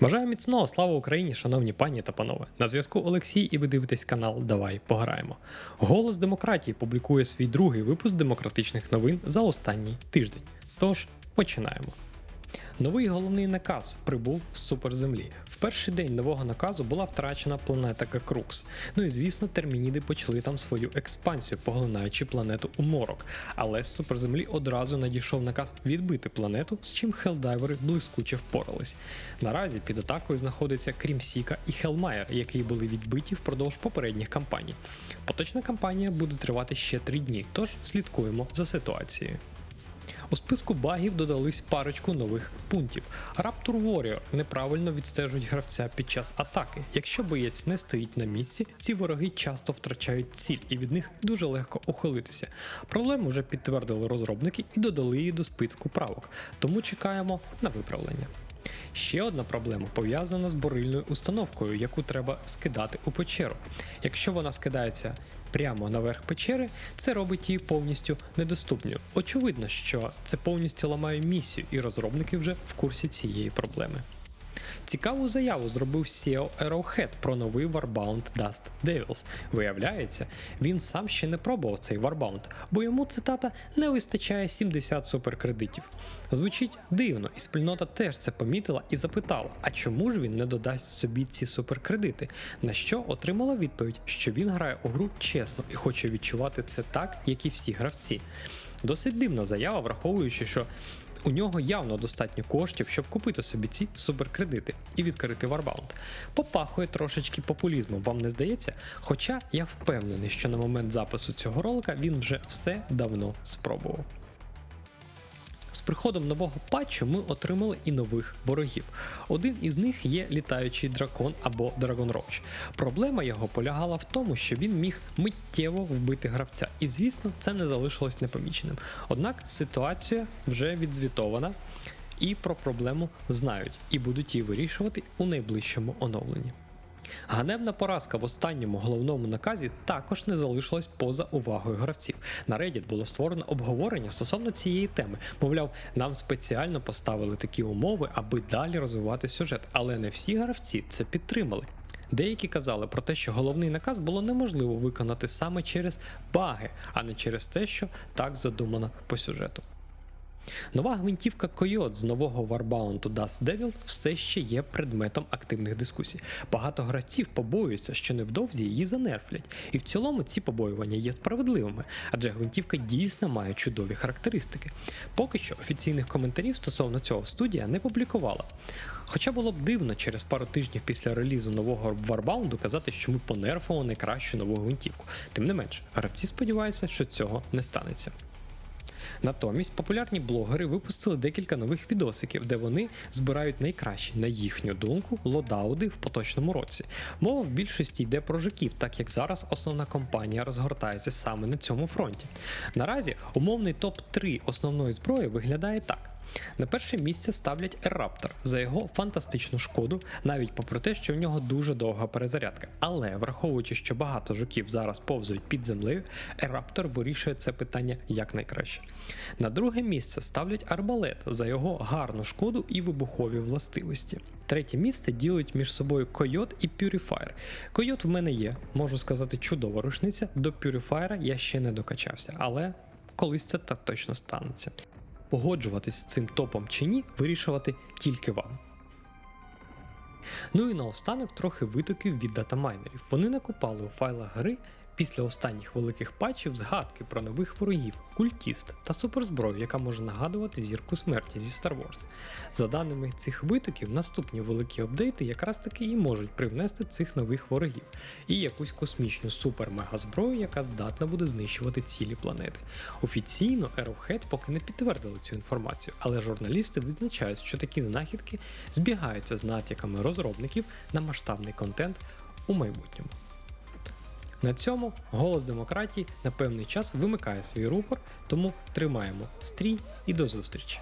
Бажаю міцного, слава Україні, шановні пані та панове. На зв'язку Олексій, і ви дивитесь канал Давай пограємо. Голос демократії публікує свій другий випуск демократичних новин за останній тиждень. Тож починаємо. Новий головний наказ прибув з суперземлі. В перший день нового наказу була втрачена планета Какрукс. Ну і звісно, термініди почали там свою експансію, поглинаючи планету у морок. Але з суперземлі одразу надійшов наказ відбити планету, з чим хелдайвери блискуче впорались. Наразі під атакою знаходиться Крімсіка і Хелмайер, які були відбиті впродовж попередніх кампаній. Поточна кампанія буде тривати ще три дні, тож слідкуємо за ситуацією. У списку багів додались парочку нових пунктів. Raptor Warrior неправильно відстежують гравця під час атаки. Якщо боєць не стоїть на місці, ці вороги часто втрачають ціль і від них дуже легко ухилитися. Проблему вже підтвердили розробники і додали її до списку правок, тому чекаємо на виправлення. Ще одна проблема пов'язана з бурильною установкою, яку треба скидати у печеру. Якщо вона скидається прямо наверх печери, це робить її повністю недоступною. Очевидно, що це повністю ламає місію, і розробники вже в курсі цієї проблеми. Цікаву заяву зробив CEO Arrowhead про новий Warbound Dust Devils. Виявляється, він сам ще не пробував цей Warbound, бо йому цитата не вистачає 70 суперкредитів. Звучить дивно, і спільнота теж це помітила і запитала, а чому ж він не додасть собі ці суперкредити? На що отримала відповідь, що він грає у гру чесно і хоче відчувати це так, як і всі гравці. Досить дивна заява, враховуючи, що у нього явно достатньо коштів, щоб купити собі ці суперкредити і відкрити Warbound. Попахує трошечки популізмом, вам не здається? Хоча я впевнений, що на момент запису цього ролика він вже все давно спробував. Приходом нового патчу ми отримали і нових ворогів. Один із них є літаючий дракон або Dragon Roach. Проблема його полягала в тому, що він міг миттєво вбити гравця, і звісно, це не залишилось непоміченим. Однак ситуація вже відзвітована, і про проблему знають і будуть її вирішувати у найближчому оновленні. Ганебна поразка в останньому головному наказі також не залишилась поза увагою гравців. На Reddit було створено обговорення стосовно цієї теми. Мовляв, нам спеціально поставили такі умови, аби далі розвивати сюжет, але не всі гравці це підтримали. Деякі казали про те, що головний наказ було неможливо виконати саме через баги, а не через те, що так задумано по сюжету. Нова гвинтівка Койот з нового Warbound Dust Devil все ще є предметом активних дискусій. Багато гравців побоюються, що невдовзі її занерфлять, і в цілому ці побоювання є справедливими, адже гвинтівка дійсно має чудові характеристики. Поки що офіційних коментарів стосовно цього студія не публікувала. Хоча було б дивно через пару тижнів після релізу нового Warbound казати, що ми понерфували найкращу нову гвинтівку. Тим не менш, гравці сподіваються, що цього не станеться. Натомість популярні блогери випустили декілька нових відосиків, де вони збирають найкращі, на їхню думку, лодауди в поточному році. Мова в більшості йде про жуків, так як зараз основна компанія розгортається саме на цьому фронті. Наразі умовний топ-3 основної зброї виглядає так. На перше місце ставлять Ераптор за його фантастичну шкоду, навіть попри те, що в нього дуже довга перезарядка. Але враховуючи, що багато жуків зараз повзують під землею, Ераптор вирішує це питання якнайкраще. На друге місце ставлять арбалет за його гарну шкоду і вибухові властивості. Третє місце ділить між собою Койот і Purifier. Койот в мене є, можу сказати, чудова рушниця. До Purifier я ще не докачався, але колись це так точно станеться. Погоджуватись з цим топом чи ні, вирішувати тільки вам. Ну і наостанок трохи витоків від датамайнерів. Вони накопали у файлах гри після останніх великих патчів згадки про нових ворогів, культіст та суперзброю, яка може нагадувати зірку смерті зі Star Wars. За даними цих витоків, наступні великі апдейти якраз таки і можуть привнести цих нових ворогів і якусь космічну супер-мега зброю, яка здатна буде знищувати цілі планети. Офіційно Arrowhead поки не підтвердили цю інформацію, але журналісти відзначають, що такі знахідки збігаються з натяками розробників на масштабний контент у майбутньому. На цьому голос демократії на певний час вимикає свій рупор, тому тримаємо стрій і до зустрічі.